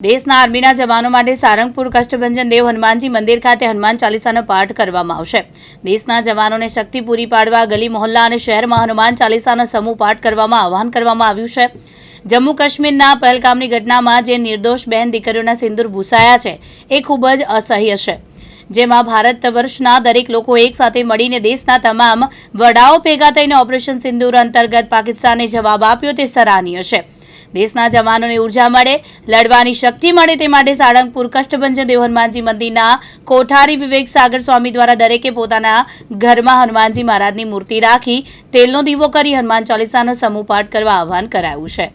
દેશના આર્મીના જવાનો માટે સારંગપુર, કષ્ટભંજન, દેવ હનુમાનજી મંદિર ખાતે હનુમાન ચાલીસાનો પાઠ કરવામાં આવશે. દેશના જવાનોને શક્તિ પૂરી પાડવા ગલી, મોહલ્લા અને શહેરમાં હનુમાન ચાલીસાનો સમૂહ પાઠ કરવામાં આહવાન કરવામાં આવ્યું છે. જમ્મુ કાશ્મીરના પહેલગામની ઘટનામાં જે નિર્દોષ બહેન દીકરીઓના સિંદૂર ભૂસાયા છે, એ ખૂબ જ અસહ્ય છે. જેમાં ભારત વર્ષના દરેક લોકો એકસાથે મળીને દેશના તમામ વડાઓ ભેગા થઈને ઓપરેશન સિંદૂર અંતર્ગત પાકિસ્તાને જવાબ આપ્યો તે સરાહનીય છે. દેશના જવાનોને ઊર્જા મળે લડવાની શક્તિ મળે તે માટે સાળંગપુર કષ્ટભંજન દેવ હનુમાનજી મંદિરના કોઠારી વિવેક સાગર સ્વામી દ્વારા દરેકે પોતાના ઘરમાં હનુમાનજી મહારાજની મૂર્તિ રાખી તેલનો દીવો કરી હનુમાન ચાલીસાનો સમૂહ પાઠ કરવા આહવાન કરાયું છે.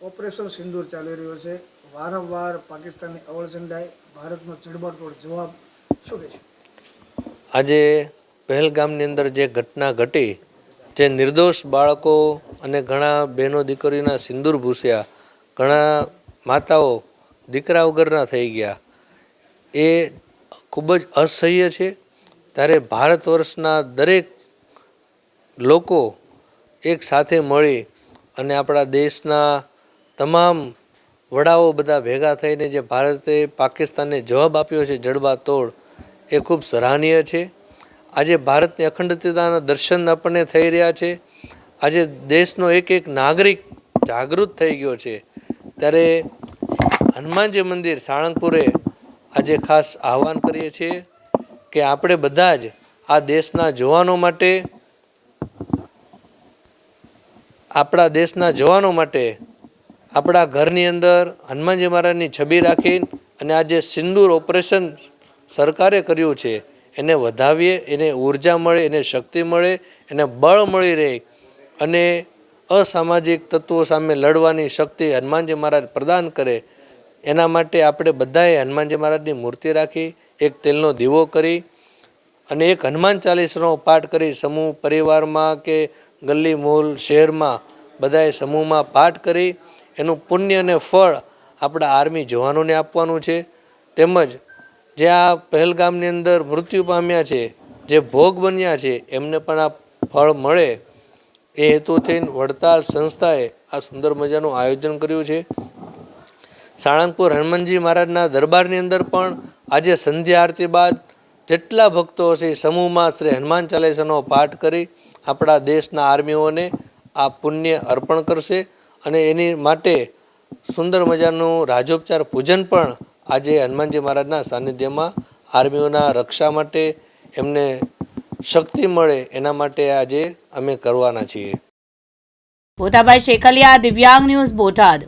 ઓપરેશન સિંદૂર ચાલી રહ્યો છે. વારંવાર પાકિસ્તાનની અવળચંડાઈ ભારતનો ચડબાટોડ જવાબ શું કહેશો આજે પહેલગામની અંદર જે ઘટના ઘટી જે નિર્દોષ બાળકો અને ઘણા બહેનો દીકરીઓના સિંદૂર ભૂસ્યા, ઘણા માતાઓ દીકરા વગરના થઈ ગયા. એ ખૂબ જ અસહ્ય છે. ત્યારે ભારત વર્ષના દરેક લોકો એક સાથે મળી અને આપણા દેશના તમામ વડાઓ બધા ભેગા થઈને જે ભારતે પાકિસ્તાનને જવાબ આપ્યો છે જડબાતોડ, એ ખૂબ સરાહનીય છે. આજે ભારતની અખંડિતતાના દર્શન આપણને થઈ રહ્યા છે. આજે દેશનો એક એક નાગરિક જાગૃત થઈ ગયો છે. ત્યારે હનુમાનજી મંદિર સાળંગપુરે આજે ખાસ આહવાન કરીએ છીએ કે આપણે બધા જ આ દેશના જવાનો માટે, આપણા દેશના જવાનો માટે આપણા ઘરની અંદર હનુમાનજી મહારાજની છબી રાખી અને આ જે સિંદૂર ઓપરેશન સરકારે કર્યું છે. એને વધાવીએ, એને ઊર્જા મળે, એને શક્તિ મળે, એને બળ મળી રહે અને અસામાજિક તત્વો સામે લડવાની શક્તિ હનુમાનજી મહારાજ પ્રદાન કરે, એના માટે આપણે બધાએ હનુમાનજી મહારાજની મૂર્તિ રાખી, એક તેલનો દીવો કરી અને એક હનુમાન ચાલીસનો પાઠ કરી સમૂહ પરિવારમાં કે ગલ્લી મોલ શહેરમાં બધાએ સમૂહમાં પાઠ કરી, એનું પુણ્ય અને ફળ આપણા આર્મી જવાનોને આપવાનું છે. તેમજ જે આ પહેલગામની અંદર મૃત્યુ પામ્યા છે, જે ભોગ બન્યા છે, એમને પણ આ ફળ મળે. એ હેતુથી વડતાલ સંસ્થાએ આ સુંદર મજાનું આયોજન કર્યું છે. સાળંગપુર હનુમાનજી મહારાજના દરબારની અંદર પણ આજે સંધ્યા આરતી બાદ જેટલા ભક્તો હશે સમૂહમાં શ્રી હનુમાન ચાલીસાનો પાઠ કરી આપણા દેશના આર્મીઓને આ પુણ્ય અર્પણ કરશે અને એની માટે સુંદર મજાનું રાજોપચાર પૂજન પણ આજે હનુમાનજી મહારાજના સાનિધ્યમાં આર્મીઓના રક્ષા માટે એમને શક્તિ મળે એના માટે આજે અમે કરવાના છીએ. ભોતાભાઈ શેખલિયા, દિવ્યાંગ ન્યૂઝ બોટાદ.